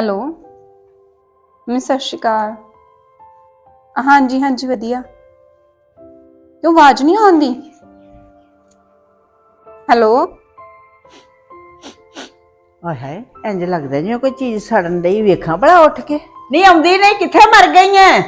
Hello. ਮੈਂ ਸਤਿ ਸ਼੍ਰੀ ਅਕਾਲ। ਹਾਂਜੀ ਹਾਂਜੀ ਵਧੀਆ। ਕਿਉਂ ਆਵਾਜ਼ ਨਹੀਂ ਆਉਂਦੀ? ਹੈਲੋ। ਆਏ ਹਾਏ ਇੰਜ ਲੱਗਦਾ ਜਿਵੇਂ ਕੋਈ ਚੀਜ਼ ਸੜਨ ਡਈ ਵੇਖਾਂ। ਭਲਾ ਉੱਠ ਕੇ। ਨਹੀਂ ਆਉਂਦੀ ਨਹੀਂ ਕਿੱਥੇ ਮਰ ਗਈ ਐ?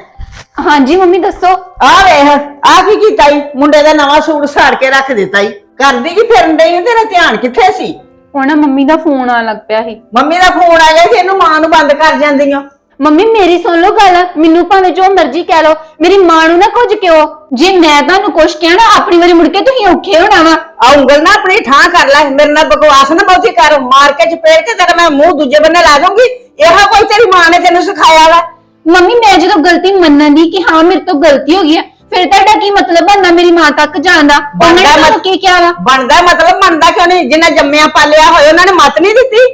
ਹਾਂਜੀ ਮੰਮੀ ਦੱਸੋ। ਆ ਵੇਖ ਆ ਕੀ ਕੀਤਾ ਈ? ਮੁੰਡੇ ਦਾ ਨਵਾਂ ਸੂਟ ਸਾੜ ਕੇ ਰੱਖ ਦਿੱਤਾ ਈ। ਕਰਦੀ ਕੀ ਫਿਰਨ ਡਈ ਆਂ? ਤੇਰਾ ਧਿਆਨ ਕਿੱਥੇ ਸੀ? ਹੁਣ ਨਾ ਮੰਮੀ ਦਾ ਫੋਨ ਆਣ ਲੱਗ ਪਿਆ ਸੀ। ਮੰਮੀ ਦਾ ਫੋਨ ਆ ਗਿਆ ਸੀ ਇਹਨੂੰ ਮਾਂ ਨੂੰ ਬੰਦ ਕਰ ਜਾਂਦੀਆਂ। ਮੰਮੀ ਮੇਰੀ ਸੁਣ ਲਓ ਗੱਲ ਮੈਨੂੰ ਭਾਵੇਂ ਜੋ ਮਰਜ਼ੀ ਕਹਿ ਲਓ ਮੇਰੀ ਮਾਂ ਨੂੰ ਨਾ ਕੁਝ ਕਿਉਂ ਜੇ ਮੈਂ ਤੁਹਾਨੂੰ ਕੁਝ ਕਹਿਣਾ ਆਪਣੀ ਵਾਰੀ ਮੁੜ ਕੇ ਤੁਸੀਂ ਔਖੇ ਹੋਣਾ ਵਾ। ਆ ਉਂਗਲ ਨਾ ਆਪਣੀ ਠਾਂ ਕਰ ਲੈ ਮੇਰੇ ਨਾਲ ਬਕਵਾਸ ਨਾ ਬਹੁਤੀ ਕਰ ਮਾਰ ਕੇ ਚਪੇੜ ਤੇ ਤੇਰਾ ਮੈਂ ਮੂੰਹ ਦੂਜੇ ਬੰਨੇ ਲਾ ਦੂੰਗੀ ਇਹੋ ਕੋਈ ਤੇਰੀ ਮਾਂ ਨੇ ਤੈਨੂੰ ਸਿਖਾਇਆ ਵਾ। ਮੰਮੀ ਮੈਂ ਜਦੋਂ ਗਲਤੀ ਮੰਨਣ ਦੀ ਕਿ ਹਾਂ ਮੇਰੇ ਤੋਂ ਗਲਤੀ ਹੋ ਗਈ ਹੈ ਫਿਰ ਤੁਹਾਡਾ ਕੀ ਮਤਲਬ ਬਣਨਾ ਮੇਰੀ ਮਾਂ ਤੱਕ ਜਾਣ ਦਾ? ਉਹਨਾਂ ਨੇ ਬਣਦਾ ਤੁਹਾਨੂੰ ਮਤ- ਕੀ ਕਿਹਾ ਵਾ? ਬਣਦਾ ਮਤਲਬ ਮੰਨਦਾ ਕਿਉਂ ਨਹੀਂ? ਜਿੰਨਾ ਜੰਮਿਆ ਪਾਲਿਆ ਹੋਇਆ ਉਹਨਾਂ ਨੇ ਮਤ ਨਹੀਂ ਦਿੱਤੀ?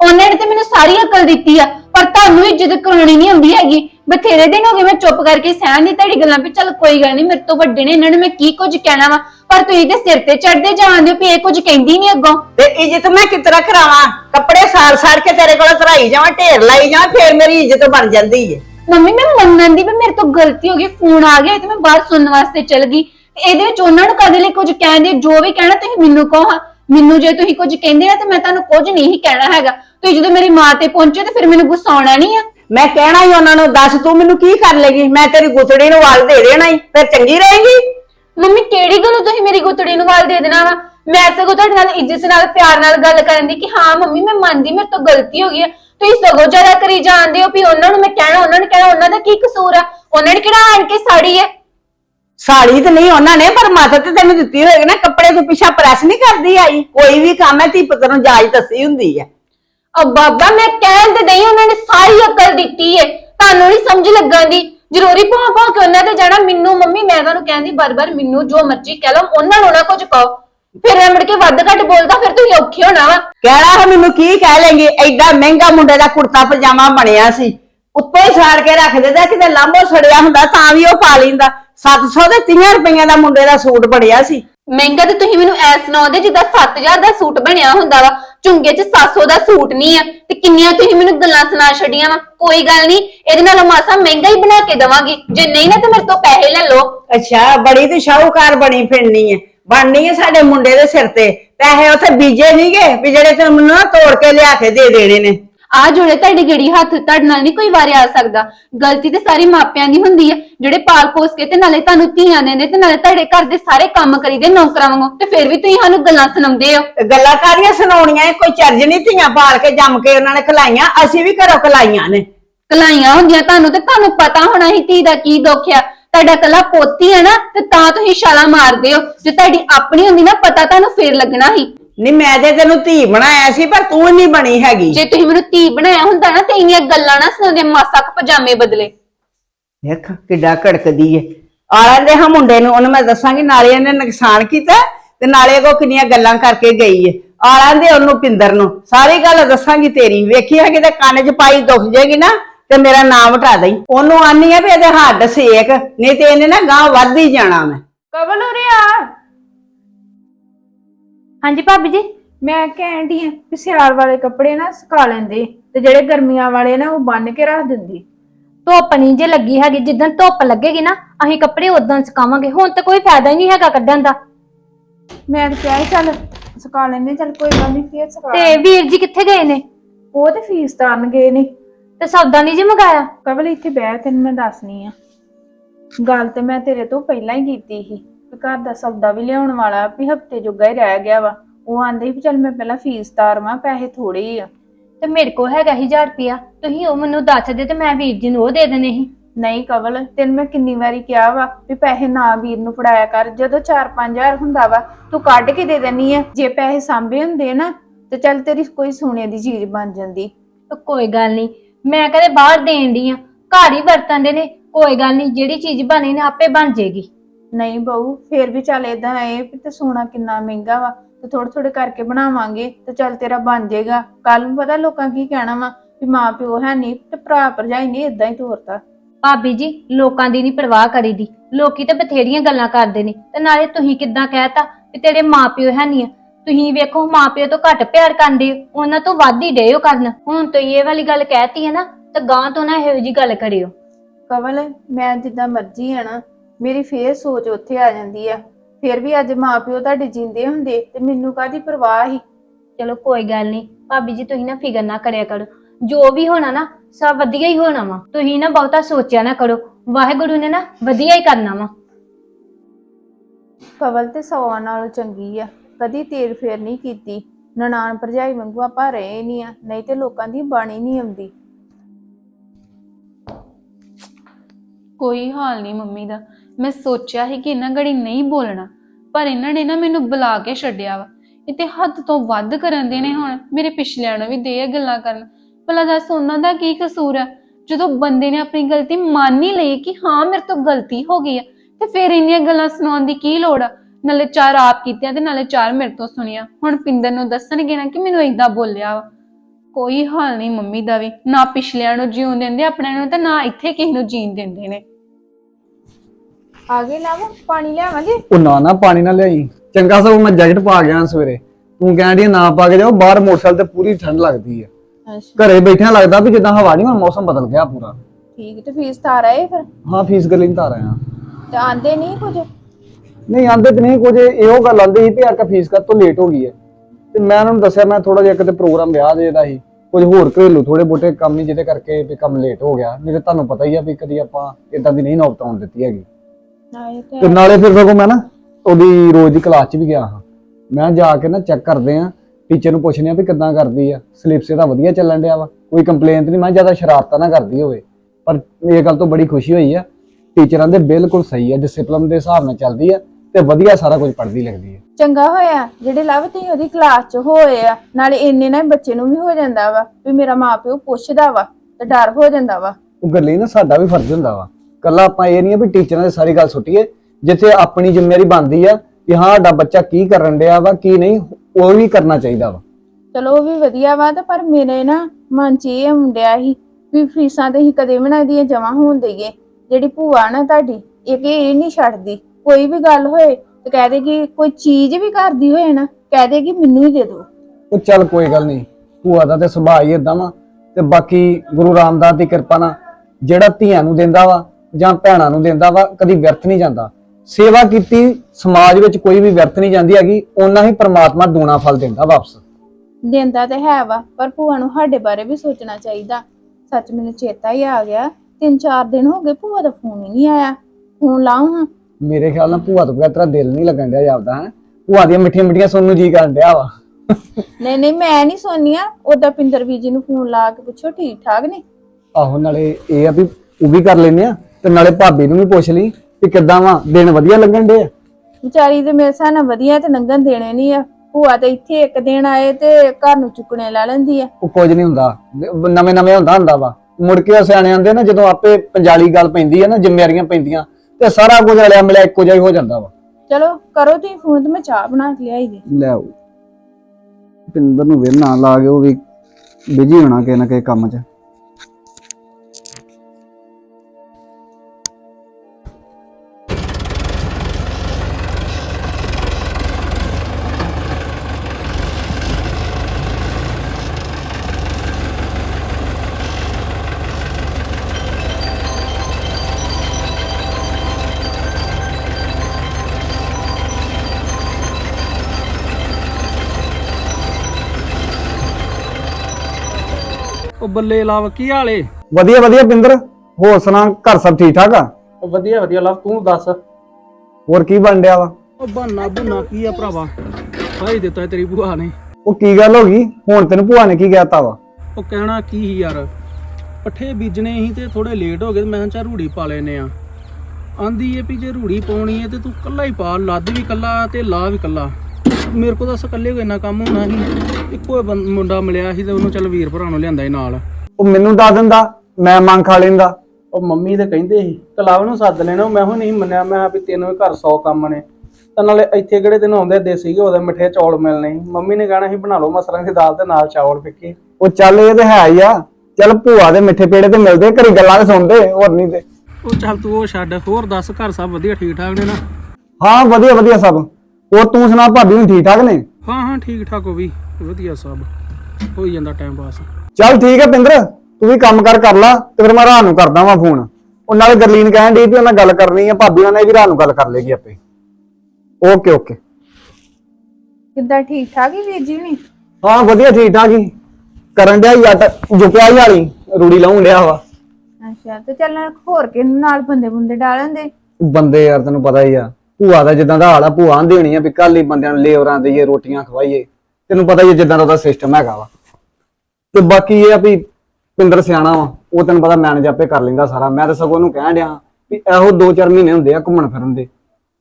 ਉਹਨਾਂ ਨੇ ਤੇ ਮੈਨੂੰ ਸਾਰੀ ਅਕਲ ਦਿੱਤੀ ਆ ਪਰ ਤੁਹਾਨੂੰ ਇੱਜ਼ਤ ਕਰਾਉਣੀ ਨਹੀਂ ਆਉਂਦੀ ਹੈਗੀ। ਬਥੇਰੇ ਦਿਨ ਹੋ ਗਏ ਮੈਂ ਚੁੱਪ ਕਰਕੇ ਸਹਿਣ ਦੀ ਤੁਹਾਡੀ ਗੱਲਾਂ ਵੀ ਚੱਲ ਕੋਈ ਗੱਲ ਨਹੀਂ ਮੇਰੇ ਤੋਂ ਵੱਡੇ ਨੇ ਇਹਨਾਂ ਨੂੰ ਮੈਂ ਕੀ ਕੁਝ ਕਹਿਣਾ ਵਾ? ਪਰ ਤੁਸੀਂ ਤੇ ਸਿਰ ਤੇ ਚੜਦੇ ਜਾਂਦੇ ਹੋ ਵੀ ਇਹ ਕੁਝ ਕਹਿੰਦੀ ਨਹੀਂ ਅੱਗੋਂ। ਤੇ ਇੱਜ਼ਤ ਮੈਂ ਕਿਤਰਾ ਕਰਾਵਾਂ? ਕੱਪੜੇ ਸਾੜ ਸਾੜ ਕੇ ਤੇਰੇ ਕੋਲ ਧਰਾਈ ਜਾਵਾਂ ਢੇਰ ਲਾਈ ਜਾਵਾਂ ਫੇਰ ਮੇਰੀ ਇੱਜ਼ਤ ਬਣ ਜਾਂਦੀ ਏ। ਮੰਮੀ ਮੈਂ ਮੰਨਣ ਦੀ ਵੀ ਮੇਰੇ ਤੋਂ ਗਲਤੀ ਹੋ ਗਈ ਫੋਨ ਆ ਗਿਆ ਤੇ ਮੈਂ ਬਾਹਰ ਸੁਣਨ ਵਾਸਤੇ ਚਲ ਗਈ। ਤੇ ਇਹਦੇ ਵਿੱਚ ਉਹਨਾਂ ਨੂੰ ਕਦੇ ਲਈ ਕੁਝ ਕਹਿੰਦੇ ਜੋ ਵੀ ਕਹਿਣਾ ਤੁਸੀਂ ਮੈਨੂੰ ਕਹੋ ਹਾਂ। ਮੈਨੂੰ ਜੇ ਤੁਸੀਂ ਕੁਝ ਕਹਿੰਦੇ ਆ ਤੇ ਮੈਂ ਤੁਹਾਨੂੰ ਕੁਝ ਨਹੀਂ ਕਹਿਣਾ ਹੈਗਾ। ਤੁਸੀਂ ਜਦੋਂ ਮੇਰੀ ਮਾਂ ਤੇ ਪਹੁੰਚੇ ਤੇ ਫਿਰ ਮੈਨੂੰ ਗੁੱਸਾ ਆਉਣਾ ਨਹੀਂ ਆ। ਮੈਂ ਕਹਿਣਾ ਹੀ ਉਹਨਾਂ ਨੂੰ ਦੱਸ ਤੂੰ ਮੈਨੂੰ ਕੀ ਕਰ ਲੇਗੀ? ਮੈਂ ਤੇਰੀ ਗੁੱਤੜੀ ਨੂੰ ਵਾਲ ਦੇ ਦੇਣਾ ਹੀ ਫਿਰ ਚੰਗੀ ਰਹੇਗੀ? ਮੰਮੀ ਕਿਹੜੀ ਗੱਲੋਂ ਤੁਸੀਂ ਮੇਰੀ ਗੁੱਤੜੀ ਨੂੰ ਵਾਲ ਦੇ ਦੇਣਾ ਵਾ? ਮੈਂ ਸਗੋਂ ਤੁਹਾਡੇ ਨਾਲ ਇੱਜ਼ਤ ਨਾਲ ਪਿਆਰ ਨਾਲ ਗੱਲ ਕਰਨ ਦੀ ਕਿ ਹਾਂ ਮੰਮੀ ਮੈਂ ਮੰਨਦੀ ਮੇਰੇ ਤੋਂ ਗਲਤੀ ਹੋ ਗਈ ਹੈ ਤੁਸੀਂ ਸਗੋਂ ਜ਼ਿਆਦਾ ਕਰੀ ਜਾਂਦੇ ਹੋ ਵੀ ਉਹਨਾਂ ਨੂੰ ਮੈਂ ਕਹਿਣਾ ਉਹਨਾਂ ਨੇ ਕਹਿਣਾ ਉਹਨਾਂ ਦਾ ਕੀ ਕਸੂਰ ਆ? ਉਹਨਾਂ ਨੇ ਕਿਹੜਾ ਆਣ ਕੇ ਸਾੜੀ ਹੈ ਸਾੜੀ ਤੇ ਨਹੀਂ ਉਹਨਾਂ ਨੇ ਪਰ ਮੱਤ ਤੇ ਤੈਨੂੰ ਦਿੱਤੀ ਹੋਏਗੀ ਨਾ ਕੱਪੜੇ ਤੋਂ ਪਿੱਛਾ ਪ੍ਰੈਸ ਨਹੀਂ ਕਰਦੀ ਆਈ। ਕੋਈ ਵੀ ਕੰਮ ਹੈ ਧੀ ਪੁੱਤਰ ਨੂੰ ਜਾਚ ਦੱਸੀ ਹੁੰਦੀ ਹੈ। ਅ ਬਾਬਾ ਮੈਂ ਕਹਿਣ ਤੇ ਨਹੀਂ ਉਹਨਾਂ ਨੇ ਸਾਰੀ ਅਕਲ ਦਿੱਤੀ ਏ। ਤੁਹਾਨੂੰ ਨਹੀਂ ਸਮਝ ਲੱਗਣ ਦੀ ਜ਼ਰੂਰੀ ਭਾਂ ਭਾਂ ਕਿ ਉਹਨਾਂ ਤੇ ਜਾਣਾ ਮੈਨੂੰ ਮੰਮੀ ਮੈਂ ਤੁਹਾਨੂੰ ਕਹਿੰਦੀ ਬਾਰ-ਬਾਰ ਮੈਨੂੰ ਜੋ ਮਰਜ਼ੀ ਕਹਿ ਲਓ ਉਹਨਾਂ ਨੂੰ ਨਾ ਕੁਝ ਕਹੋ। ਫਿਰ ਮੈਂ ਮੁੜ ਕੇ ਵੱਧ ਘੱਟ ਬੋਲਦਾ ਫਿਰ ਤੁਸੀਂ ਔਖੇ ਹੋਣਾ ਵਾ। ਕਹਿਣਾ ਹੈ ਮੈਨੂੰ ਕੀ ਕਹਿ ਲੈਂਗੇ ਐਡਾ ਮਹਿੰਗਾ ਮੁੰਡੇ ਦਾ ਕੁੜਤਾ ਪਜਾਮਾ ਬਣਿਆ ਸੀ। ਉੱਤੋਂ ਹੀ ਸਾੜ ਕੇ ਰੱਖ ਦਿੰਦਾ ਕਿਤੇ ਲਾਂਭੋ ਸੜਿਆ ਹੁੰਦਾ ਤਾਂ ਵੀ ਉਹ ਪਾ ਲੈਂਦਾ। 700 ਦੇ 30 ਰੁਪਈਆਂ ਦਾ ਮੁੰਡੇ ਦਾ ਸੂਟ ਬਣਿਆ ਸੀ। ਮਹਿੰਗਾ ਤੇ ਤੁਸੀਂ ਮੈਨੂੰ ਐ ਸੁਣਾਉਂਦੇ ਜਿੱਦਾਂ 7000 ਦਾ ਸੂਟ ਬਣਿਆ ਹੁੰਦਾ ਵਾ ਝੁੰਗੇ 'ਚ 700 ਦਾ ਸੂਟ ਨਹੀਂ ਆ ਤੇ ਕਿੰਨੀਆਂ ਤੁਸੀਂ ਮੈਨੂੰ ਗੱਲਾਂ ਸੁਣਾ ਛੱਡੀਆਂ ਵਾ। ਕੋਈ ਗੱਲ ਨਹੀਂ ਇਹਦੇ ਨਾਲ ਮਾਸਾ ਮਹਿੰਗਾ ਹੀ ਬਣਾ ਕੇ ਦਵਾਂਗੀ। ਜੇ ਨਹੀਂ ਨਾ ਤੇ ਮੇਰੇ ਤੋਂ ਪੈਸੇ ਲੈ ਲਓ। ਅੱਛਾ ਬੜੀ ਤੇ ਸ਼ਾਹੂਕਾਰ ਬਣੀ ਫਿਰਨੀ ਹੈ। ਬਣਨੀ ਹੈ ਸਾਡੇ ਮੁੰਡੇ ਦੇ ਸਿਰ ਤੇ। ਪੈਸੇ ਉੱਥੇ ਬੀਜੇ ਨਹੀਂਗੇ ਵੀ ਜਿਹੜੇ ਤੈਨੂੰ ਮੈਨੂੰ ਨਾ ਤੋੜ ਕੇ ਲਿਆ ਕੇ ਦੇ ਦੇਣੇ ਨੇ। ਆ ਜੋੜੇ ਤੁਹਾਡੀ ਗੜੀ ਹੱਥ ਤੁਹਾਡੇ ਨਾਲ ਨਹੀਂ ਕੋਈ ਵਾਰੇ ਆ ਸਕਦਾ। ਗਲਤੀ ਤੇ ਸਾਰੀ ਮਾਪਿਆਂ ਦੀ ਹੁੰਦੀ ਹੈ ਜਿਹੜੇ ਪਾਲ ਪੋਸ ਕੇ ਤੇ ਨਾਲੇ ਤੁਹਾਨੂੰ ਧੀਆਂ ਦੇ ਨੇ ਤੇ ਨਾਲੇ ਤੁਹਾਡੇ ਘਰ ਦੇ ਸਾਰੇ ਕੰਮ ਕਰੀਦੇ ਨੌਕਰਾਂ ਵਾਂਗੂ ਤੇ ਫਿਰ ਵੀ ਤੁਸੀਂ ਸਾਨੂੰ ਗੱਲਾਂ ਸੁਣਾਉਂਦੇ ਹੋ। ਤੇ ਗੱਲਾਂ ਕਾਹਦੀਆਂ ਸੁਣਾਉਣੀਆਂ? ਇਹ ਕੋਈ ਚਰਜ ਨਹੀਂ ਧੀਆਂ ਪਾਲ ਕੇ ਜੰਮ ਕੇ ਉਹਨਾਂ ਨੇ ਖਲਾਈਆਂ। ਅਸੀਂ ਵੀ ਘਰੋਂ ਖਲਾਈਆਂ ਨੇ। ਕਲਾਈਆਂ ਹੁੰਦੀਆਂ ਤੁਹਾਨੂੰ ਤੇ ਤੁਹਾਨੂੰ ਪਤਾ ਹੋਣਾ ਸੀ ਧੀ ਦਾ ਕੀ ਦੁੱਖ ਆ। ਤੁਹਾਡਾ ਕੱਲਾ ਪੋਤੀ ਹੈ ਨਾ ਤੇ ਤਾਂ ਤੁਸੀਂ ਛਾਲਾਂ ਮਾਰਦੇ ਹੋ। ਜੇ ਤੁਹਾਡੀ ਆਪਣੀ ਹੁੰਦੀ ਨਾ ਪਤਾ ਤੁਹਾਨੂੰ ਫੇਰ ਲੱਗਣਾ ਸੀ। ਨਹੀਂ ਮੈਂ ਤੇ ਤੈਨੂੰ ਧੀ ਬਣਾਇਆ ਸੀ ਪਰ ਤੂੰ ਨਹੀਂ ਬਣੀ ਹੈਗੀ। ਜੇ ਤੁਸੀਂ ਮੈਨੂੰ ਧੀ ਬਣਾਇਆ ਹੁੰਦਾ ਨਾ ਤੇ ਇੰਨੀਆਂ ਗੱਲਾਂ ਨਾ ਸੁਣਾਉਂਦੇ ਮਾਸਾ ਕੁ ਪਜਾਮੇ ਬਦਲੇ। ਦੇਖ ਕਿੱਡਾ ਘੜਕਦੀ ਏ। ਆਲਾਂ ਦੇ ਹਾਂ ਮੁੰਡੇ ਨੂੰ ਉਹਨੂੰ ਮੈਂ ਦੱਸਾਂਗੀ ਨਾਲੇ ਇਹਨੇ ਨੁਕਸਾਨ ਕੀਤਾ ਤੇ ਨਾਲੇ ਕੋ ਕਿੰਨੀਆਂ ਗੱਲਾਂ ਕਰਕੇ ਗਈ ਏ। ਆਲਾਂ ਦੇ ਉਹਨੂੰ ਪਿੰਦਰ ਨੂੰ। ਸਾਰੀ ਗੱਲ ਦੱਸਾਂਗੀ ਤੇਰੀ। ਵੇਖੀ ਹੈ ਕਿਤੇ ਕੰਨ 'ਚ ਪਾਈ ਦੁਖ ਜੇਗੀ ਨਾ ਤੇ ਮੇਰਾ ਨਾਮ ਹਟਾ ਦੇਈ। ਉਹਨੂੰ ਆਨੀ ਆ ਵੀ ਇਹਦੇ ਹੱਡ ਸੇਕ ਨਹੀਂ ਤੇ ਇਹਨੇ ਨਾ ਗਾਂ ਵੱਧ ਹੀ ਜਾਣਾ ਮੈਂ ਕਵਲ ਉਰੇ ਆ। ਹਾਂਜੀ ਭਾਬੀ ਜੀ। ਮੈਂ ਕਹਿਣ ਡਈ ਆ ਕਿ ਸਿਆਲ ਵਾਲੇ ਕੱਪੜੇ ਨਾ ਸੁਕਾ ਲੈਂਦੇ ਤੇ ਜਿਹੜੇ ਗਰਮੀਆਂ ਵਾਲੇ ਨਾ ਉਹ ਬੰਨ ਕੇ ਰੱਖ ਦਿੰਦੀ। ਧੁੱਪ ਨਹੀਂ ਜੇ ਲੱਗੀ ਹੈਗੀ ਜਿੱਦਣ ਧੁੱਪ ਲੱਗੇਗੀ ਨਾ ਅਸੀਂ ਕੱਪੜੇ ਉਦਾਂ ਸੁਕਾਵਾਂਗੇ। ਹੁਣ ਤਾਂ ਕੋਈ ਫਾਇਦਾ ਹੀ ਨਹੀਂ ਹੈਗਾ ਕੱਢਣ ਦਾ। ਮੈਂ ਤਾਂ ਕਿਹਾ ਸੀ ਚੱਲ ਸੁਕਾ ਲੈਂਦੇ ਚੱਲ ਕੋਈ ਗੱਲ ਨਹੀਂ ਫੇਰ ਸੁਕਾ ਤੇ ਵੀਰ ਜੀ ਕਿੱਥੇ ਗਏ ਨੇ? ਉਹ ਤੇ ਫੀਸ ਤਾਰਨ ਗਏ ਨੇ। ਤੇ ਸੌਦਾ ਨਹੀਂ ਜੀ ਮੰਗਾਇਆ? ਕਵਲ ਇੱਥੇ ਬਹਿ ਤੈਨੂੰ ਮੈਂ ਦੱਸਣੀ ਆ ਗੱਲ ਤੇ ਮੈਂ ਤੇਰੇ ਤੋਂ ਪਹਿਲਾਂ ਹੀ ਕੀਤੀ ਸੀ ਘਰ ਦਾ ਸੌਦਾ ਵੀ ਲਿਆਉਣ ਵਾਲਾ ਵੀ ਹਫ਼ਤੇ ਜੋਗਾ ਹੀ ਰਹਿ ਗਿਆ ਵਾ। ਉਹ ਆਂਦੇ ਸੀ ਵੀ ਚੱਲ ਮੈਂ ਪਹਿਲਾਂ ਫੀਸ ਤਾਰਵਾਂ ਪੈਸੇ ਥੋੜੇ ਹੀ ਆ। ਤੇ ਮੇਰੇ ਕੋਲ ਹੈਗਾ 1000 ਰੁਪਿਆ ਤੁਸੀਂ ਉਹ ਮੈਨੂੰ ਦੱਸ ਦੇ ਤੇ ਮੈਂ ਵੀਰ ਜੀ ਨੂੰ ਉਹ ਦੇ ਦੇਣੇ ਸੀ। ਨਹੀਂ ਕਵਲ ਤੈਨੂੰ ਮੈਂ ਕਿੰਨੀ ਵਾਰੀ ਕਿਹਾ ਵਾ ਵੀ ਪੈਸੇ ਨਾ ਵੀਰ ਨੂੰ ਫੜਾਇਆ ਕਰ ਜਦੋਂ 4-5000 ਹੁੰਦਾ ਵਾ ਤੂੰ ਕੱਢ ਕੇ ਦੇ ਦੇਣੀ ਆ। ਜੇ ਪੈਸੇ ਸਾਂਭੇ ਹੁੰਦੇ ਨਾ ਤੇ ਚੱਲ ਤੇਰੀ ਕੋਈ ਸੋਨੇ ਦੀ ਚੀਜ਼ ਬਣ ਜਾਂਦੀ। ਕੋਈ ਗੱਲ ਨਹੀਂ ਮੈਂ ਕਦੇ ਬਾਹਰ ਦੇਣ ਦੀ ਆ। ਘਰ ਹੀ ਵਰਤਨ ਦੇ ਨੇ। ਕੋਈ ਗੱਲ ਨਹੀਂ ਜਿਹੜੀ ਚੀਜ਼ ਬਣੀ ਨੇ ਆਪੇ ਬਣ ਜੇਗੀ। ਨਹੀਂ ਬਹੂ ਫੇਰ ਵੀ ਚੱਲ ਇਦਾਂ ਇਹ ਵੀ ਤੇ ਸੋਨਾ ਕਿੰਨਾ ਮਹਿੰਗਾ ਵਾ। ਤੇ ਥੋੜੇ ਥੋੜੇ ਕਰਕੇ ਬਣਾਵਾਂਗੇ ਤੇ ਚੱਲ ਤੇਰਾ ਬਣ ਜਾਏਗਾ ਕੱਲ ਨੂੰ ਪਤਾ ਲੋਕਾਂ ਕੀ ਕਹਿਣਾ ਵਾ ਵੀ ਮਾਂ ਪਿਓ ਹੈ ਨਹੀਂ ਤੇ ਭਰਾ ਭਰਜਾਈ ਨਹੀਂ ਇਦਾਂ ਹੀ ਤੋਰਤਾ। ਭਾਬੀ ਜੀ ਲੋਕਾਂ ਦੀ ਨਹੀਂ ਪਰਵਾਹ ਕਰੀਦੀ। ਲੋਕੀ ਤਾਂ ਬਥੇਰੀਆਂ ਗੱਲਾਂ ਕਰਦੇ ਨੇ। ਤੇ ਨਾਲੇ ਤੁਸੀਂ ਕਿੱਦਾਂ ਕਹਿਤਾ ਵੀ ਤੇਰੇ ਮਾਪਿਓ ਹੈ ਨਹੀਂ ਆ। ਤੁਸੀਂ ਵੇਖੋ ਮਾਪਿਓ ਤੋਂ ਘੱਟ ਪਿਆਰ ਕਰਦੇ ਹੋ, ਉਹਨਾਂ ਤੋਂ ਵੱਧ ਹੀ ਡਿਓ ਕਰਨ। ਹੁਣ ਤੁਸੀਂ ਇਹ ਵਾਲੀ ਗੱਲ ਕਹਿਤੀ ਹੈ ਨਾ ਤਾਂ ਗਾਂ ਤੋਂ ਨਾ ਇਹੋ ਜੀ ਗੱਲ ਕਰਿਓ। ਕਵਲ ਮੈਂ ਜਿੱਦਾਂ ਮਰਜ਼ੀ ਆ ਨਾ ਮੇਰੀ ਫੇਰ ਸੋਚ ਉੱਥੇ ਆ ਜਾਂਦੀ ਆ। ਫਿਰ ਵੀ ਅੱਜ ਮਾਪਿਓ ਤੁਹਾਡੇ ਜਿੰਦੇ ਹੁੰਦੇ ਤੇ ਮੈਨੂੰ ਕਾਦੀ ਪਰਵਾਹ ਸੀ? ਚਲੋ ਕੋਈ ਗੱਲ ਨਹੀਂ ਭਾਬੀ ਜੀ ਤੁਸੀਂ ਨਾ ਫਿਕਰ ਨਾ ਕਰਿਆ ਕਰੋ। ਜੋ ਵੀ ਹੋਣਾ ਨਾ ਸਭ ਵਧੀਆ ਹੀ ਹੋਣਾ ਵਾ। ਤੁਸੀਂ ਨਾ ਬਹੁਤਾ ਸੋਚਿਆ ਨਾ ਕਰੋ। ਵਾਹਿਗੁਰੂ ਨੇ ਨਾ ਵਧੀਆ ਹੀ ਕਰਨਾ ਵਾ। ਕਵਲ ਤੇ ਸੌਆਂ ਨਾਲੋਂ ਚੰਗੀ ਆ। ਕਦੀ ਤੇਰ ਫੇਰ ਨਹੀਂ ਕੀਤੀ। ਨਨਾਣ ਭਰਜਾਈ ਵਾਂਗੂ ਆਪਾਂ ਰਹੇ ਨਹੀਂ ਆ, ਨਹੀਂ ਤੇ ਲੋਕਾਂ ਦੀ ਬਾਣੀ ਨਹੀਂ ਆਉਂਦੀ। ਕੋਈ ਹਾਲ ਨਹੀਂ ਮੰਮੀ ਦਾ। ਮੈਂ ਸੋਚਿਆ ਸੀ ਕਿ ਇਹਨਾਂ ਘੜੀ ਨਹੀਂ ਬੋਲਣਾ, ਪਰ ਇਹਨਾਂ ਨੇ ਨਾ ਮੈਨੂੰ ਬੁਲਾ ਕੇ ਛੱਡਿਆ ਵਾ। ਇਹ ਤੇ ਹੱਦ ਤੋਂ ਵੱਧ ਕਰਨ ਦੇ ਨੇ ਹੁਣ, ਮੇਰੇ ਪਿਛਲਿਆਂ ਨੂੰ ਵੀ ਦੇ ਆ ਗੱਲਾਂ ਕਰਨ। ਭਲਾ ਦੱਸ ਉਹਨਾਂ ਦਾ ਕੀ ਕਸੂਰ ਹੈ ਜਦੋਂ ਬੰਦੇ ਨੇ ਆਪਣੀ ਗਲਤੀ ਮੰਨ ਹੀ ਲਈ ਕਿ ਹਾਂ, ਮੇਰੇ ਤੋਂ ਗਲਤੀ ਹੋ ਗਈ ਆ, ਤੇ ਫਿਰ ਇੰਨੀਆਂ ਗੱਲਾਂ ਸੁਣਾਉਣ ਦੀ ਕੀ ਲੋੜ ਆ? ਨਾਲੇ ਚਾਰ ਆਪ ਕੀਤੀਆਂ ਤੇ ਨਾਲੇ ਚਾਰ ਮੇਰੇ ਤੋਂ ਸੁਣੀਆਂ। ਹੁਣ ਪਿੰਦਰ ਨੂੰ ਦੱਸਣਗੇ ਨਾ ਕਿ ਮੈਨੂੰ ਏਦਾਂ ਬੋਲਿਆ ਵਾ। ਕੋਈ ਹਾਲ ਨਹੀਂ ਮੰਮੀ ਦਾ ਵੀ। ਨਾ ਪਿਛਲਿਆਂ ਨੂੰ ਜਿਉਣ ਦਿੰਦੇ ਆਪਣੇ ਨੂੰ ਤੇ ਨਾ ਇੱਥੇ ਕਿਸੇ ਨੂੰ ਜੀਣ ਦਿੰਦੇ ਨੇ। ਆ ਗਏ ਲਾਵਾ ਪਾਣੀ ਲਿਆਵਾਂਗੇ? ਉਹ ਨਾ ਨਾ ਪਾਣੀ ਨਾ ਲਿਆਈ। ਚੰਗਾ ਸਗੋਂ ਮੈਂ ਜੈਕਟ ਪਾ ਗਿਆ ਸਵੇਰੇ। ਤੂੰ ਕਹਿੰਦੀ ਨਾ ਪਾ ਕੇ ਜਾਓ ਬਾਹਰ ਮੋਟਰਸਾਈਕਲ ਤੇ ਪੂਰੀ ਠੰਡ ਲੱਗਦੀ ਹੈ ਅੱਛਾ। ਘਰੇ ਬੈਠਿਆਂ ਲੱਗਦਾ ਵੀ ਜਿੱਦਾਂ ਹਵਾ ਨਹੀਂ ਹੁਣ ਮੌਸਮ ਬਦਲ ਗਿਆ ਪੂਰਾ। ਠੀਕ ਤੇ ਫੀਸ ਤਾਰ ਆਏ ਫਿਰ? ਹਾਂ ਫੀਸ ਗੱਲੀ ਨਹੀਂ ਤਾਰ ਆਇਆ। ਤੇ ਆਂਦੇ ਨਹੀਂ ਕੁਝ? ਨਹੀਂ ਆਂਦੇ ਤੇ ਨਹੀਂ ਕੁਝ ਇਹੋ ਗੱਲ ਆਂਦੀ ਸੀ ਵੀ ਆਕਾ ਫੀਸ ਕਰ ਤੋਂ ਲੇਟ ਹੋ ਗਈ ਹੈ। ਤੇ ਮੈਂ ਉਹਨਾਂ ਨੂੰ ਦੱਸਿਆ ਮੈਂ ਥੋੜਾ ਜਿਹਾ ਕਿਤੇ ਪ੍ਰੋਗਰਾਮ ਵਿਆਹ ਦੇ ਦਾ ਸੀ ਕੁਝ ਹੋਰ ਘਰੇਲੂ ਥੋੜੇ ਬੋਟੇ ਕੰਮ ਨਹੀਂ ਜਿਹਦੇ ਕਰਕੇ ਵੀ ਕੰਮ ਲੇਟ ਹੋ ਗਿਆ। ਨਹੀਂ ਤੇ ਤੁਹਾਨੂੰ ਪਤਾ ਹੀ ਆ ਵੀ ਕਦੀ ਆਪਾਂ ਇਦਾਂ ਦੀ ਨਹੀਂ ਨੌਬਤ ਆਉਣ ਦਿੱਤੀ ਹੈਗੀ। ਤੇ ਤੇ ਨਾਲੇ ਫਿਰ ਸਗੋਂ ਮੈਂ ਨਾ ਉਹਦੀ ਰੋਜ਼ ਦੀ ਕਲਾਸ 'ਚ ਵੀ ਗਿਆ ਹਾਂ। ਮੈਂ ਜਾ ਕੇ ਨਾ ਚੈੱਕ ਕਰਦੇ ਆ ਟੀਚਰ ਨੂੰ ਪੁੱਛਨੇ ਆ ਵੀ ਕਿੱਦਾਂ ਕਰਦੀ ਆ। ਸਲਿਪਸ ਇਹਦਾ ਵਧੀਆ ਚੱਲਣ ਡਿਆ ਵਾ। ਕੋਈ ਕੰਪਲੇਂਟ ਨਹੀਂ ਮੈਂ ਜ਼ਿਆਦਾ ਸ਼ਰਾਰਤਾਂ ਨਾ ਕਰਦੀ ਹੋਵੇ। ਪਰ ਇਹ ਗੱਲ ਤੋਂ ਬੜੀ ਖੁਸ਼ੀ ਹੋਈ ਆ। ਟੀਚਰਾਂ ਦੇ ਬਿਲਕੁਲ ਸਹੀ ਆ ਡਿਸਪਲਿਨ ਦੇ ਹਿਸਾਬ ਨਾਲ ਚੱਲਦੀ ਆ। ਤੇ ਵਧੀਆ ਸਾਰਾ ਕੁਝ ਪੜ੍ਹਦੀ ਲਿਖਦੀ ਆ ਚੰਗਾ ਹੋਇਆ ਜਿਹੜੇ ਲਵ ਤੀ ਉਹਦੀ ਕਲਾਸ 'ਚ ਹੋਏ ਆ ਨਾਲੇ ਇੰਨੇ ਨਾਲ ਬੱਚੇ ਨੂੰ ਵੀ ਹੋ ਜਾਂਦਾ ਵਾ ਵੀ ਮੇਰਾ ਮਾਪਿਓ ਪੁੱਛਦਾ ਵਾ ਤੇ ਡਰ ਹੋ ਜਾਂਦਾ ਵਾ। ਉਹ ਗੱਲੇ ਨਾ ਸਾਡਾ ਵੀ ਫਰਜ਼ ਹੁੰਦਾ ਵਾ। ਕੱਲਾ ਆਪਾਂ ਇਹ ਨਹੀਂ ਆ ਵੀ ਟੀਚਰਾਂ ਦੀ ਸਾਰੀ ਗੱਲ ਸੁੱਟੀਏ ਜਿੱਥੇ ਆਪਣੀ ਜ਼ਿੰਮੇਵਾਰੀ ਬਣਦੀ ਆ ਕਿ ਹਾਂ ਸਾਡਾ ਬੱਚਾ ਕੀ ਕਰਨ ਡਿਆ ਵਾ ਕੀ ਨਹੀਂ ਉਹ ਵੀ ਕਰਨਾ ਚਾਹੀਦਾ ਵਾ। ਚਲੋ ਉਹ ਵੀ ਵਧੀਆ ਵਾ ਤੇ ਪਰ ਮੇਰੇ ਨਾ ਮਨ 'ਚ ਇਹ ਹੁੰਦਿਆ ਸੀ ਵੀ ਫੀਸਾਂ ਤੇ ਹੀ ਕਦੇ ਵੀ ਨਾ ਇਹਦੀਆਂ ਜਮਾ ਹੋਣ ਦਈਏ। ਜਿਹੜੀ ਭੂਆ ਨਾ ਤੁਹਾਡੀ ਇਹ ਕਿ ਇਹ ਨਹੀਂ ਛੱਡਦੀ ਕੋਈ ਵੀ ਗੱਲ ਹੋਏ ਤੇ ਕਹਿ ਦੇਗੀ ਕੋਈ ਚੀਜ਼ ਵੀ ਕਰਦੀ ਹੋਏ ਨਾ ਕਹਿ ਦੇਗੀ ਮੈਨੂੰ ਹੀ ਦੇ ਦਿਓ। ਉਹ ਚੱਲ ਕੋਈ ਗੱਲ ਨਹੀਂ ਭੂਆ ਦਾ ਤੇ ਸੁਭਾਅ ਹੀ ਇਦਾਂ ਵਾ ਤੇ ਬਾਕੀ ਗੁਰੂ ਰਾਮਦਾਸ ਦੀ ਕਿਰਪਾ ਨਾਲ ਜਿਹੜਾ ਧੀਆਂ ਨੂੰ ਦਿੰਦਾ ਵਾ ਜਾਂ ਭੈਣਾਂ ਨੂੰ ਦਿੰਦਾ ਵਾ ਕਦੀ ਵਿਅਰਥ ਨਹੀਂ ਜਾਂਦਾ। ਸੇਵਾ ਕੀਤੀ ਸਮਾਜ ਵਿੱਚ ਕੋਈ ਵੀ ਵਿਅਰਥ ਨਹੀਂ ਜਾਂਦੀ ਹੈਗੀ ਓਨਾ ਹੀ ਪ੍ਰਮਾਤਮਾ ਦੂਣਾ ਫਲ ਦਿੰਦਾ ਵਾਪਸ। ਦਿੰਦਾ ਤੇ ਹੈ ਵਾ ਪਰ ਭੂਆ ਨੂੰ ਸਾਡੇ ਬਾਰੇ ਵੀ ਸੋਚਣਾ ਚਾਹੀਦਾ। ਸੱਚ ਮੈਨੂੰ ਚੇਤਾ ਹੀ ਆ ਗਿਆ ਤਿੰਨ ਚਾਰ ਦਿਨ ਹੋ ਗਏ ਭੂਆ ਦਾ ਫੋਨ ਹੀ ਨਹੀਂ ਆਇਆ। ਫੋਨ ਲਾਉਂ ਹਾਂ ਮੇਰੇ ਖਿਆਲ ਨਾਲ ਭੂਆ ਤੋਂ ਬਗੈਰ ਤੇਰਾ ਦਿਲ ਨਹੀਂ ਲੱਗਣ ਡਿਆ ਜਾਪਦਾ ਹੈ? ਭੂਆ ਦੀਆਂ ਮਿੱਠੀਆਂ ਮਿੱਠੀਆਂ ਸੁਣਨ ਨੂੰ ਜੀ ਕਰਨ ਡਿਆ ਵਾ। ਨਹੀਂ ਨਹੀਂ ਮੈਂ ਨਹੀਂ ਸੋਨੀਆ ਉਹਦਾ ਪਿੰਦਰ ਵੀ ਜੀ ਨੂੰ ਫੋਨ ਲਾ ਕੇ ਪੁੱਛੋ ਠੀਕ ਠਾਕ ਨੇ? ਆਹੋ ਨਾਲੇ ਇਹ ਆ ਵੀ ਉਹ ਵੀ ਕਰ ਲੈਨੇ ਆ ਤੇ ਨਾਲੇ ਭਾਬੀ ਨੂੰ ਵੀ ਪੁੱਛ ਲਈ ਕਿ ਕਿੱਦਾਂ ਵਾ ਦਿਨ ਵਧੀਆ ਲੱਗਣ ਡੇ ਆ? ਵਿਚਾਰੀ ਦੇ ਮੇਰੇ ਹਿਸਾਬ ਨਾਲ ਵਧੀਆ ਤੇ ਲੰਘਣ ਦੇਣੇ ਨਹੀਂ ਆ। ਭੂਆ ਤੇ ਇੱਥੇ ਇੱਕ ਦਿਨ ਆਏ ਤੇ ਘਰ ਨੂੰ ਚੁੱਕਣੇ ਲੈ ਲੈਂਦੀ ਆ। ਉਹ ਕੁਝ ਨਹੀਂ ਹੁੰਦਾ ਨਵੇਂ ਨਵੇਂ ਹੁੰਦਾ ਹੁੰਦਾ ਵਾ। ਮੁੜ ਕੇ ਉਹ ਸਿਆਣੇ ਆਂਦੇ ਨਾ ਜਦੋਂ ਆਪੇ ਪੰਜਾਲੀ ਗੱਲ ਪੈਂਦੀ ਹੈ ਨਾ ਜ਼ਿੰਮੇਵਾਰੀਆਂ ਪੈਂਦੀਆਂ। ਤੇ ਸਾਰਾ ਕੁਝ ਅਲਿਆ ਮਿਲਿਆ ਇੱਕੋ ਜਿਹਾ ਹੀ ਹੋ ਜਾਂਦਾ ਵਾ। ਚਲੋ ਕਰੋ ਤੁਸੀਂ ਫੋਨ ਤੇ ਮੈਂ ਚਾਹ ਬਣਾ ਕੇ ਲਿਆਈ ਦੇ। ਲੈ ਆਓ। ਪਿੰਦਰ ਨੂੰ ਵੇਨਾ ਲਾ ਕੇ ਉਹ ਵੀ ਬਿਜ਼ੀ ਹੋਣਾ ਕਿਸੇ ਨਾ ਕਿਸੇ ਕੰਮ 'ਚ। ਉਹ ਬੱਲੇ ਲਾਵ ਕੀ ਹਾਲੇ ਵਧੀਆ ਵਧੀਆ ਪਿੰਦਰ। ਹੋਰ ਸੁਣਾ ਘਰ ਸਭ ਠੀਕ ਠਾਕ ਆ? ਉਹ ਵਧੀਆ ਵਧੀਆ ਲਵ ਤੂੰ ਦੱਸ? ਹੋਰ ਕੀ ਬਣ ਡਿਆ ਵਾ? ਉਹ ਬਹਾਨਾ ਬੁਨਾ ਕੀ ਆ ਭਰਾਵਾ? ਸਾਈ ਦਿੱਤਾ ਤੇਰੀ ਭੂਆ ਨੇ। ਉਹ ਕੀ ਗੱਲ ਹੋ ਗਈ? ਹੁਣ ਤੈਨੂੰ ਭੂਆ ਨੇ ਕੀ ਕਹਿਤਾ ਵਾ? ਉਹ ਕਹਿਣਾ ਕੀ ਸੀ ਯਾਰ? ਪੱਠੇ ਬੀਜਣੇ ਸੀ ਤੇ ਥੋੜੇ ਲੇਟ ਹੋ ਗਏ ਤੇ ਮੈਂ ਕਿਹਾ ਚੱਲ ਰੂੜੀ ਪਾ ਲੈਨੇ ਆ ਆਂਦੀ ਏ ਵੀ ਜੇ ਰੂੜੀ ਪਾਉਣੀ ਏ ਤੇ ਤੂੰ ਕੱਲਾ ਹੀ ਪਾ ਲੱਦ ਵੀ ਕੱਲਾ ਤੇ ਲਾ ਵੀ ਕੱਲਾ ਮੇਰੇ ਕੋਲ ਦੱਸ ਕੱਲੇ ਕੋਈ ਇੰਨਾ ਕੰਮ ਹੋਣਾ ਸੀ। ਇੱਕੋ ਹੀ ਬੰ- ਮੁੰਡਾ ਮਿਲਿਆ ਸੀ ਤੇ ਉਹਨੂੰ ਚੱਲ ਵੀਰ ਭਰਾ ਨੂੰ ਲਿਆਂਦਾ ਸੀ ਨਾਲ। ਉਹ ਮੈਨੂੰ ਦੱਸ ਦਿੰਦਾ ਮੈਂ ਮੰਗ ਖਾ ਲੈਂਦਾ। ਉਹ ਮੰਮੀ ਤੇ ਕਹਿੰਦੇ ਸੀ ਕਲਾਵ ਨੂੰ ਸੱਦ ਲੈਣਾ। ਮੈਂ ਹੁਣ ਨਹੀਂ ਮੰਨਿਆ ਮੈਂ ਕਿਹਾ ਵੀ ਤੈਨੂੰ ਵੀ ਘਰ 100 ਕੰਮ ਨੇ। ਤਾਂ ਨਾਲੇ ਇੱਥੇ ਕਿਹੜੇ ਦਿਨ ਆਉਂਦੇ ਦੇਸੀ ਘਿਓ ਦੇ ਮਿੱਠੇ ਚੌਲ ਮਿਲਣੇ ਸੀ। ਮੰਮੀ ਨੇ ਕਹਿਣਾ ਸੀ ਬਣਾ ਲਓ ਮਸਰਾਂ ਦੀ ਦਾਲ ਤੇ ਨਾਲ ਚਾਵਲ ਫਿੱਕੇ ਉਹ ਚੱਲ ਇਹ ਤੇ ਹੈ ਹੀ ਆ। ਚੱਲ ਭੂਆ ਦੇ ਮਿੱਠੇ ਪੇੜੇ ਤੇ ਮਿਲਦੇ ਘਰੀ ਗੱਲਾਂ ਤੇ ਸੁਣਦੇ ਹੋਰ ਨਹੀਂ ਤੇ। ਉਹ ਚੱਲ ਤੂੰ ਉਹ ਛੱਡ ਹੋਰ ਦੱਸ ਘਰ ਸਭ ਵਧੀਆ ਠੀਕ ਠਾਕ ਨੇ ਨਾ? ਹਾਂ ਵਧੀਆ ਵਧੀਆ ਸਭ। ਹੋਰ ਤੂੰ ਸੁਣਾ ਭਾਬੀ ਨੂੰ ਠੀਕ ਠਾਕ ਨੇ? ਹਾਂ ਹਾਂ ਠੀਕ ਠਾਕ ਉਹ ਵੀ। ਵਧੀਆ ਸਭ। ਹੋਈ ਜਾਂਦਾ ਟਾਈਮ ਪਾਸ ਚੱਲ ਠੀਕ ਹੈ ਪਿੰਦਰ ਤੂੰ ਵੀ ਕੰਮ ਕਰ ਕਰ ਲਾ ਤੇ ਫਿਰ ਮੈਂ ਰਾਤ ਨੂੰ ਕਰਦਾ ਵਾਂ ਫੋਨ ਉਹ ਨਾਲੇ ਗਰਲੀਨ ਕਹਿਣ ਦੀ ਵੀ ਉਹਨਾਂ ਗੱਲ ਕਰਨੀ ਆ ਭਾਬੀ ਉਹਨਾਂ ਨੇ ਵੀ ਰਾਤ ਨੂੰ ਗੱਲ ਕਰ ਲੇਗੀ ਆਪੇ। ਓਕੇ ਓਕੇ ਕਿੱਦਾਂ ਠੀਕ ਠਾਕ ਹੀ ਵੀਰ ਜੀ ਨਹੀਂ ਹਾਂ ਵਧੀਆ ਠੀਕ ਠਾਕ ਹੀ। ਕਰਨ ਡਿਆ ਜੱਟ ਜੁਪਿਆ ਹੀ ਵਾਲੀ ਰੂੜੀ ਲਾਉਣ ਡਿਆ ਵਾ। ਅੱਛਾ ਤੇ ਚੱਲ ਹੋਰ ਕੇ ਨਾਲ ਬੰਦੇ ਬੰਦੇ ਡਾਲਣ ਦੇ ਬੰਦੇ ਯਾਰ ਤੈਨੂੰ ਪਤਾ ਹੀ ਆ। ਭੂਆ ਦਾ ਜਿੱਦਾਂ ਦਾ ਹਾਲ ਆ ਭੂਆ ਆਂਦੀ ਹੋਣੀ ਆ ਵੀ ਕੱਲ ਹੀ ਬੰਦਿਆਂ ਨੂੰ ਲੇਵਰਾਂ ਦੇਈਏ ਰੋਟੀਆਂ ਖਵਾਈਏ। ਤੈਨੂੰ ਪਤਾ ਹੀ ਆ ਜਿੱਦਾਂ ਦਾ ਉਹਦਾ ਸਿਸਟਮ ਹੈਗਾ ਵਾ। ਤੇ ਬਾਕੀ ਇਹ ਆ ਵੀ ਪਿੰਦਰ ਸਿਆਣਾ ਵਾ ਉਹ ਤੈਨੂੰ ਪਤਾ ਮੈਨੇਜ ਆਪੇ ਕਰ ਲੈਂਦਾ ਸਾਰਾ। ਮੈਂ ਤਾਂ ਸਗੋਂ ਉਹਨੂੰ ਕਹਿਣ ਡਿਆ ਵੀ ਇਹੋ 2-4 ਮਹੀਨੇ ਹੁੰਦੇ ਆ ਘੁੰਮਣ ਫਿਰਨ ਦੇ।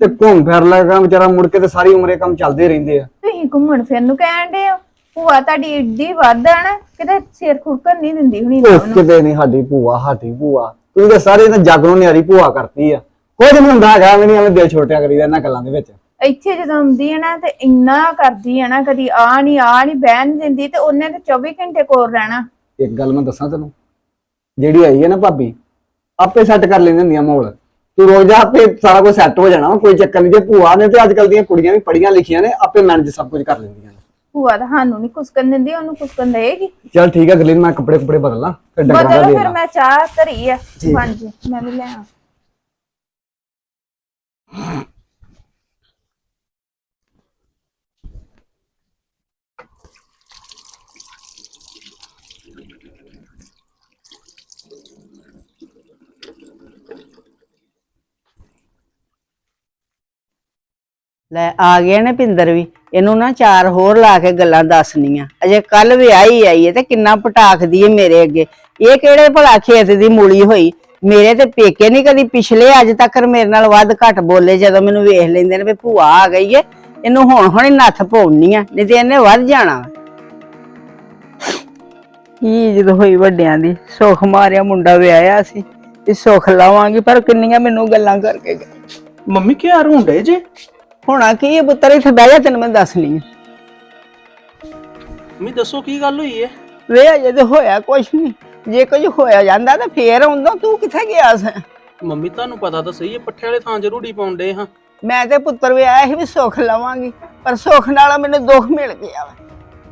ਤੇ ਘੁੰਮ ਫਿਰ ਲੱਗਾ ਵਿਚਾਰਾ ਮੁੜ ਕੇ ਤੇ ਸਾਰੀ ਉਮਰ ਕੰਮ ਚੱਲਦੇ ਰਹਿੰਦੇ ਆ। ਤੁਸੀਂ ਘੁੰਮਣ ਫਿਰਨ ਨੂੰ ਕਹਿਣ ਦੇ ਹੋ? ਭੂਆ ਤੁਹਾਡੀ ਏਡੀ ਵੱਧ ਆ ਨਾ ਕਿਤੇ ਸਿਰ ਖੁਰਕਣ ਨਹੀਂ ਦਿੰਦੀ ਹੁਣੀ ਨਾ ਉਹ ਉਹਨੂੰ। ਕਿਤੇ ਨਹੀਂ ਸਾਡੀ ਭੂਆ ਸਾਡੀ ਭੂਆ। ਤੂੰ ਤਾਂ ਸਾਰੇ ਨਾ ਜੱਗ ਨੂੰ ਨਿਆਰੀ ਭੂਆ ਕਰਤੀ ਆ। ਕੁਝ ਨਹੀਂ ਹੁੰਦਾ ਹੈਗਾ ਮੈਨੂੰ ਐਵੇਂ ਦਿਲ ਛੋਟਿਆ ਕਰੀਦਾ ਇਹਨਾਂ ਗੱਲਾਂ ਦੇ ਵਿੱਚ। ਇੱਥੇ ਜਦੋਂ ਆਉਂਦੀ ਹੈ ਨਾ ਤੇ ਇੰਨਾ ਕਰਦੀ ਹੈ ਨਾ ਕਦੀ ਆ ਨਹੀਂ ਆ ਨਹੀਂ ਬਹਿਣ ਦਿੰਦੀ ਤੇ ਉਹਨੇ ਤੇ 24 ਘੰਟੇ ਕੋਲ ਰਹਿਣਾ। ਇੱਕ ਗੱਲ ਮੈਂ ਦੱਸਾਂ ਤੈਨੂੰ ਜਿਹੜੀ ਆਈ ਹੈ ਨਾ ਭਾਬੀ ਆਪੇ ਸੈੱਟ ਕਰ ਲੈਂਦੀ ਹੁੰਦੀਆਂ ਮੋਲ ਤੂੰ ਰੋਜ਼ ਜਾ ਆਪੇ ਸਾਰਾ ਕੁਝ ਸੈੱਟ ਹੋ ਜਾਣਾ ਕੋਈ ਚੱਕਰ ਨਹੀਂ ਜੇ ਭੂਆ ਨੇ ਤੇ ਅੱਜ ਕੱਲ ਦੀਆਂ ਕੁੜੀਆਂ ਵੀ ਪੜੀਆਂ ਲਿਖੀਆਂ ਨੇ ਆਪੇ ਮੈਨੇਜ ਸਭ ਕੁਝ ਕਰ ਲੈਂਦੀਆਂ ਨੇ। ਭੂਆ ਤਾਂ ਸਾਨੂੰ ਨਹੀਂ ਕੁਸਕਣ ਦਿੰਦੀ ਉਹਨੂੰ ਕੁਸਕਣ ਦੇਗੀ ਚਲ ਠੀਕ ਹੈ ਗਲੀਨ ਮੈਂ ਕੱਪੜੇ ਕੁਪੜੇ ਬਦਲਾਂ ਫਿਰ ਡੰਗਰਾਂ ਦਾ ਬਦਲੋ ਦੇ ਫਿਰ ਮੈਂ ਚਾਹ ਧਰੀ ਆ ਬਣ ਜੀ ਮੈਂ ਵੀ ਲੈ ਆ ਲੈ ਆ ਗਿਆ ਨੇ ਪਿੰਦਰ ਵੀ। ਇਹਨੂੰ ਨਾ ਚਾਰ ਹੋਰ ਲਾ ਕੇ ਗੱਲਾਂ ਦੱਸਣੀਆਂ। ਅਜੇ ਕੱਲ ਵੀ ਆਈ ਆਈ ਹੈ ਤੇ ਕਿੰਨਾ ਪਟਾਖਦੀ ਏ ਮੇਰੇ ਅੱਗੇ। ਇਹ ਕਿਹੜੇ ਭਲਾ ਖੇਤ ਦੀ ਮੂਲੀ ਹੋਈ? ਮੇਰੇ ਤੇ ਪੇਕੇ ਨਹੀਂ ਕਦੀ ਪਿਛਲੇ ਅੱਜ ਤੱਕ ਮੇਰੇ ਨਾਲ ਵੱਧ ਘੱਟ ਬੋਲੇ ਜਦੋਂ ਮੈਨੂੰ ਵੇਖ ਲੈਂਦੇ ਨੇ ਵੀ ਭੂਆ ਆ ਗਈ ਏ ਇਹਨੂੰ ਹੁਣ ਹੁਣ ਹੀ ਨੱਥ ਪਾਉਣੀ ਆ ਨਹੀਂ ਤੇ ਇਹਨੇ ਵੱਧ ਜਾਣਾ ਕੀ ਜਦੋਂ ਹੋਈ ਵੱਡਿਆਂ ਦੀ ਸੁੱਖ ਮਾਰਿਆ ਮੁੰਡਾ ਵਿਆਹਿਆ ਸੀ ਤੇ ਸੁੱਖ ਲਾਵਾਂਗੀ ਪਰ ਕਿੰਨੀਆਂ ਮੈਨੂੰ ਗੱਲਾਂ ਕਰਕੇ ਗਏ। ਮੰਮੀ ਕੀ ਯਾਰ ਹੁੰਡੇ ਜੇ? ਹੋਣਾ ਕੀ ਇਹ ਪੁੱਤਰ ਇੱਥੇ ਬਹਿ ਜਾ ਤੈਨੂੰ ਮੈਂ ਦੱਸਣੀ ਆ। ਮੰਮੀ ਦੱਸੋ ਕੀ ਗੱਲ ਹੋਈ ਏ? ਵੇ ਅਜੇ ਤੇ ਹੋਇਆ ਕੁਛ ਨਹੀਂ ਜੇ ਕੁਝ ਹੋਇਆ ਜਾਂਦਾ ਤਾਂ ਫੇਰ ਆਉਂਦਾ ਤੂੰ ਕਿੱਥੇ ਗਿਆ ਸੈਂ? ਮੰਮੀ ਤੁਹਾਨੂੰ ਪਤਾ ਤਾਂ ਸਹੀ ਏ ਪੱਠੇ ਵਾਲੇ ਥਾਂ ਜ਼ਰੂਰੀ ਪਾਉਂਦੇ ਹਾਂ। ਮੈਂ ਤੇ ਪੁੱਤਰ ਵੀ ਆਇਆ ਸੀ ਵੀ ਸੁੱਖ ਲਵਾਂਗੀ ਪਰ ਸੁੱਖ ਨਾਲ ਮੈਨੂੰ ਦੁੱਖ ਮਿਲ ਗਿਆ ਵਾ।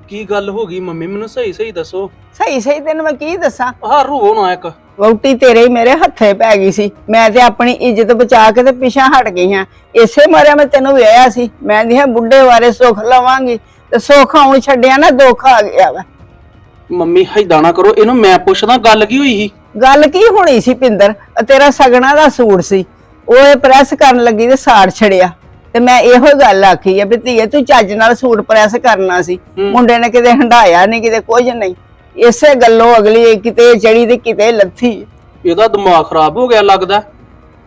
ਕੀ ਗੱਲ ਹੋ ਗਈ ਮੰਮੀ? ਮੈਨੂੰ ਸਹੀ ਸਹੀ ਦੱਸੋ। ਸਹੀ ਸਹੀ ਤੈਨੂੰ ਮੈਂ ਕੀ ਦੱਸਾਂ? ਆਹ ਰੂਹੋ ਨਾ ਇੱਕ। ਵਹੁਟੀ ਤੇਰੇ ਹੀ ਮੇਰੇ ਹੱਥੇ ਪੈ ਗਈ ਸੀ। ਮੈਂ ਤੇ ਆਪਣੀ ਇੱਜ਼ਤ ਬਚਾ ਕੇ ਤੇ ਪਿਛਾਂ ਹਟ ਗਈ ਹਾਂ। ਇਸੇ ਮਾਰਿਆ ਮੈਂ ਤੈਨੂੰ ਵਿਆਹਿਆ ਸੀ। ਮੈਂ ਦੀ ਬੁੱਢੇ ਬਾਰੇ ਸੁੱਖ ਲਵਾਂਗੀ ਤੇ ਸੁੱਖ ਆਉਣ ਛੱਡਿਆ ਨਾ ਦੁੱਖ ਆ ਗਿਆ ਵਾ। ਮੰਮੀ ਹੈਦਾਂ ਨਾ ਕਰੋ ਇਹਨੂੰ ਮੈਂ ਪੁੱਛਦਾ ਗੱਲ ਕੀ ਹੋਈ ਸੀ? ਗੱਲ ਕੀ ਹੋਣੀ ਸੀ ਪਿੰਦਰ? ਅਹ ਤੇਰਾ ਸਗਣਾ ਦਾ ਸੂਟ ਸੀ। ਉਹ ਇਹ ਪ੍ਰੈਸ ਕਰਨ ਲੱਗੀ ਤੇ ਸਾੜ ਛੜਿਆ। ਤੇ ਮੈਂ ਇਹੋ ਗੱਲ ਆਖੀ ਆ ਵੀ ਧੀਏ ਤੂੰ ਚੱਜ ਨਾਲ ਸੂਟ ਪ੍ਰੈਸ ਕਰਨਾ ਸੀ। ਮੁੰਡੇ ਨੇ ਕਿਤੇ ਹੰਡਾਇਆ ਨਹੀਂ ਕਿਤੇ ਕੁਝ ਨਹੀਂ। ਇਸੇ ਗੱਲੋਂ ਅਗਲੀ ਕਿਤੇ ਚੜੀ ਤੇ ਕਿਤੇ ਲੱਥੀ। ਇਹਦਾ ਦਿਮਾਗ ਖਰਾਬ ਹੋ ਗਿਆ ਲੱਗਦਾ।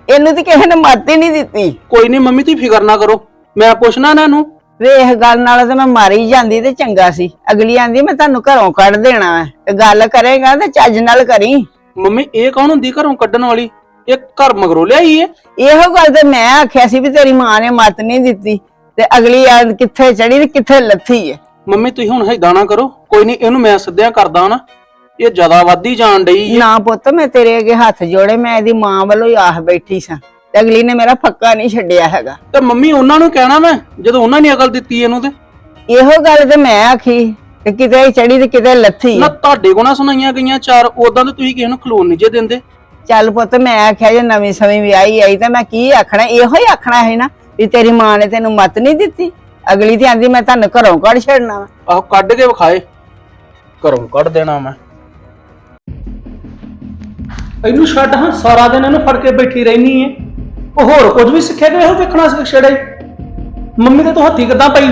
ਇਹਨੂੰ ਤੇ ਕਿਸੇ ਨੇ ਮੱਤ ਹੀ ਨਹੀਂ ਦਿੱਤੀ। ਕੋਈ ਨਹੀਂ ਮੰਮੀ ਤੁਸੀਂ ਫਿਕਰ ਨਾ ਕਰੋ। ਮੈਂ ਪੁੱਛਣਾ ਇਹਨਾਂ ਨੂੰ ਵੇਖ ਗੱਲ ਨਾਲ ਤੇ ਮੈਂ ਮਾਰੀ ਜਾਂਦੀ ਤੇ ਚੰਗਾ ਸੀ। ਅਗਲੀ ਆਂਦੀ ਮੈਂ ਤੁਹਾਨੂੰ ਘਰੋਂ ਕੱਢ ਦੇਣਾ ਵਾ। ਤੇ ਗੱਲ ਕਰੇਗਾ ਤੇ ਚੱਜ ਨਾਲ ਕਰੀ। ਮੰਮੀ ਇਹ ਕੌਣ ਹੁੰਦੀ ਘਰੋਂ ਕੱਢਣ ਵਾਲੀ? ਇਹ ਘਰ ਮਗਰੋਂ ਲਿਆਈ ਏ। ਇਹੋ ਗੱਲ ਤੇ ਮੈਂ ਆਖਿਆ ਸੀ ਵੀ ਤੇਰੀ ਮਾਂ ਨੇ ਮੱਤ ਨਹੀਂ ਦਿੱਤੀ। ਤੇ ਅਗਲੀ ਆ ਕਿੱਥੇ ਚੜੀ ਤੇ ਕਿੱਥੇ ਲੱਥੀ ਹੈ ਮੰਮੀ ਤੁਸੀਂ ਹੁਣ ਹੈਦਾਂ ਨਾ ਕਰੋ। ਕੋਈ ਨਹੀਂ ਇਹਨੂੰ ਮੈਂ ਸੱਦਿਆ ਕਰਦਾ ਨਾ। ਇਹ ਜ਼ਿਆਦਾ ਵੱਧੀ ਜਾਣ ਡਈ ਏ। ਨਾ ਪੁੱਤ ਮੈਂ ਤੇਰੇ ਅੱਗੇ ਹੱਥ ਜੋੜੇ ਮੈਂ ਇਹਦੀ ਮਾਂ ਵੱਲੋਂ ਹੀ ਆਹ ਬੈਠੀ ਸਾਂ। ਤੇ ਅਗਲੀ ਨੇ ਮੇਰਾ ਫੱਕਾ ਨਹੀਂ ਛੱਡਿਆ ਹੈਗਾ। ਤੇ ਮੰਮੀ ਉਹਨਾਂ ਨੂੰ ਕਹਿਣਾ ਮੈਂ ਜਦੋਂ ਉਹਨਾਂ ਨੇ ਅਕਲ ਦਿੱਤੀ ਇਹਨੂੰ ਤੇ? ਇਹੋ ਗੱਲ ਤੇ ਮੈਂ ਆਖੀ ਤੇ ਕਿਤੇ ਚੜੀ ਤੇ ਕਿਤੇ ਲੱਥੀ। ਨਾ ਹੈ। ਤੁਹਾਡੇ ਕੋਲ ਨਾ ਸੁਣਾਈਆਂ ਗਈਆਂ ਚਾਰ ਉਦਾਂ ਤੇ ਤੁਸੀਂ ਕਿਸੇ ਨੂੰ ਖਲੋਣ ਨਹੀਂ ਜੇ ਦਿੰਦੇ। ਚੱਲ ਪੁੱਤ ਮੈਂ ਆਖਿਆ ਜੇ ਨਵੀਂ ਸਮੇਂ ਵਿਆਹੀ ਆਈ ਤਾਂ ਮੈਂ ਕੀ ਆਖਣਾ ਇਹੋ ਹੀ ਆਖਣਾ ਹੈ ਨਾ ਵੀ ਤੇਰੀ ਮਾਂ ਨੇ ਤੈਨੂੰ ਮੱਤ ਨਹੀਂ ਦਿੱਤੀ। ਅਗਲੀ ਤੇ ਆਂਦੀ ਮੈਂ ਤੁਹਾਨੂੰ ਘਰੋਂ ਕੱਢ ਛੱਡਣਾ ਵਾ। ਆਹ ਕੱਢ ਕੇ ਵਿਖਾਏ। ਘਰੋਂ ਕੱਢ ਦੇਣਾ ਮੈਂ। ਇਹਨੂੰ ਛੱਡ ਹਾਂ ਸਾਰਾ ਦਿਨ ਇਹਨੂੰ ਫੜ ਕੇ ਬੈਠੀ ਰਹਿਣੀ ਏ ਉਹ ਹੋਰ ਕੁਝ ਵੀ ਸਿੱਖਿਆ ਕਿ ਇਹੋ ਵੇਖਣਾ ਸਿੱਖ ਛੜੇ? ਮੰਮੀ ਦੇ ਤੂੰ ਹੱਥੀ ਕਿੱਦਾਂ ਪਈ?